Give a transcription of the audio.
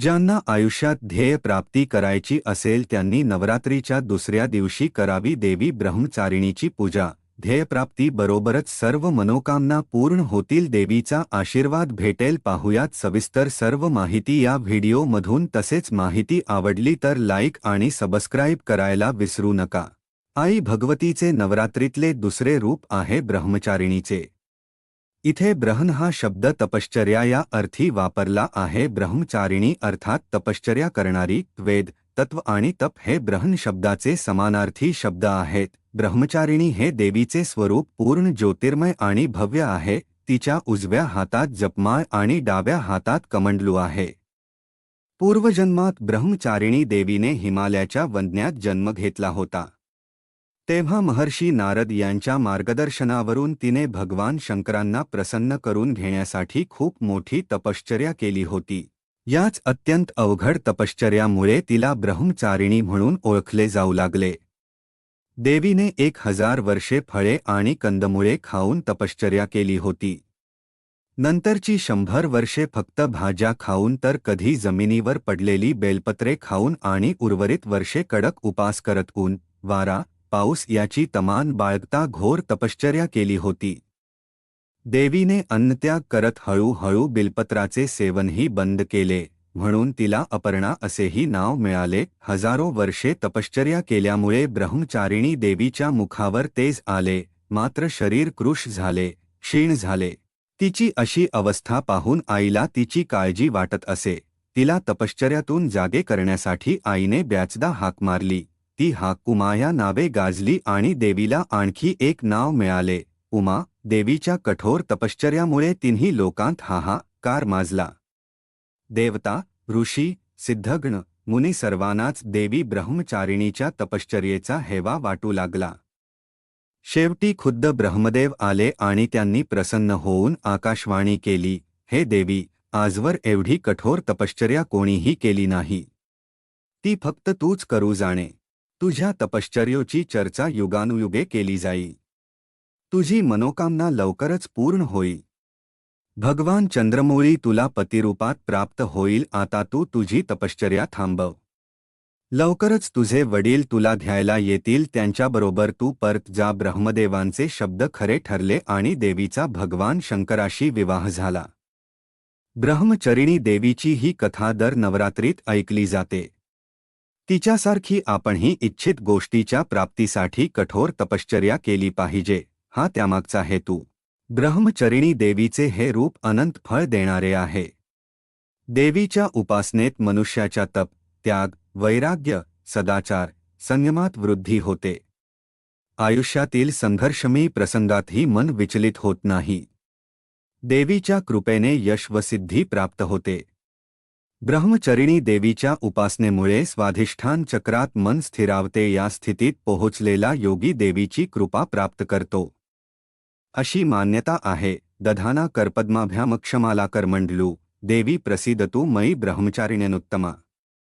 ज्यांना आयुष्यात ध्येय प्राप्ती करायची असेल त्यांनी नवरात्रीच्या दुसऱ्या दिवशी करावी देवी ब्रह्मचारिणीची पूजा. ध्येयप्राप्ती बरोबरच सर्व मनोकामना पूर्ण होतील देवीचा आशीर्वाद भेटेल. पाहुयात सविस्तर सर्व माहिती या व्हिडिओमधून. तसेच माहिती आवडली तर लाईक आणि सबस्क्राईब करायला विसरू नका. आई भगवतीचे नवरात्रीतले दुसरे रूप आहे ब्रह्मचारिणीचे. इथे ब्रहन हा शब्द तपश्चर्या या अर्थी वापरला आहे. ब्रह्मचारिणी अर्थात तपश्चर्या करणारी वेद तत्व आणि तप हे ब्रहन शब्दाचे समानार्थी शब्द आहेत. ब्रह्मचारिणी हे देवीचे स्वरूप, पूर्ण ज्योतिर्मय आणि भव्य आहे. तिच्या उजव्या हातात जपमाळ आणि डाव्या हातात कमंडलू आहे. पूर्वजन्मात ब्रह्मचारिणी देवीने हिमालयाच्या वंदन्यात जन्म घेतला होता. तेव्हा महर्षी नारद यांच्या मार्गदर्शनावरून तिने भगवान शंकरांना प्रसन्न करून घेण्यासाठी खूप मोठी तपश्चर्या केली होती. याच अत्यंत अवघड तपश्चर्यामुळे तिला ब्रह्मचारिणी म्हणून ओळखले जाऊ लागले. देवीने एक हजार वर्षे फळे आणि कंदमुळे खाऊन तपश्चर्या केली होती. नंतरची शंभर वर्षे फक्त भाज्या खाऊन तर कधी जमिनीवर पडलेली बेलपत्रे खाऊन आणि उर्वरित वर्षे कडक उपास करत ऊन वारा पाऊस याची तमान बाळगता घोर तपश्चर्या केली होती. देवीने अन्नत्याग करत हळूहळू बिलपत्राचे सेवनही बंद केले म्हणून तिला अपर्णा असेही नाव मिळाले. हजारो वर्षे तपश्चर्या केल्यामुळे ब्रह्मचारिणी देवीच्या मुखावर तेज आले मात्र शरीर कृश झाले क्षीण झाले. तिची अशी अवस्था पाहून आईला तिची काळजी वाटत असे. तिला तपश्चर्यातून जागे करण्यासाठी आईने ब्याचदा हाक मारली. ती हाकुमाया नावे गाजली आणि देवीला आणखी एक नाव मिळाले. उमा देवीच्या कठोर तपश्चर्यामुळे तिन्ही लोकांत हाहाकार माजला. देवता ऋषी सिद्धगण मुनी सर्वांनाच देवी ब्रह्मचारिणीच्या तपश्चर्येचा हेवा वाटू लागला. शेवटी खुद्द ब्रह्मदेव आले आणि त्यांनी प्रसन्न होऊन आकाशवाणी केली हे देवी आजवर एवढी कठोर तपश्चर्या कोणीही केली नाही. ती फक्त तूच करू जाणे. तुझ्या तपश्चर्योची चर्चा युगानुयुगे केली जाई. तुझी मनोकामना लवकरच पूर्ण होई. भगवान चंद्रमौळी तुला पतिरूपात प्राप्त होईल आता तू तुझी तपश्चर्या थांबव. लवकरच तुझे वडील तुला घ्यायला येतील त्यांच्याबरोबर तू परत जा ब्रह्मदेवांचे शब्द खरे ठरले आणि देवीचा भगवान शंकराशी विवाह झाला. ब्रह्मचरिणी देवीची ही कथा दर नवरात्रीत ऐकली जाते. तिच्यासारखी आपणही इच्छित गोष्टीच्या प्राप्तीसाठी कठोर तपश्चर्या केली पाहिजे हा त्यामागचा हेतू. ब्रह्मचरिणी देवीचे हे रूप अनंत फळ देणारे आहे. देवीच्या उपासनेत मनुष्याच्या तप त्याग वैराग्य सदाचार संयमात वृद्धी होते. आयुष्यातील संघर्षमी प्रसंगातही मन विचलित होत नाही. देवीच्या कृपेने यश व सिद्धी प्राप्त होते. ब्रह्मचरिणी देवीच्या उपासनेमुळे स्वाधिष्ठान चक्रात मन स्थिरावते या स्थितीत पोहोचलेला योगी देवीची कृपा प्राप्त करतो. अशी मान्यता आहे. दधाना कर्पद्माभ्यामक्षमाला कर्मंडलू. देवी प्रसिदतु मयी ब्रह्मचारिण्यनुत्तमा.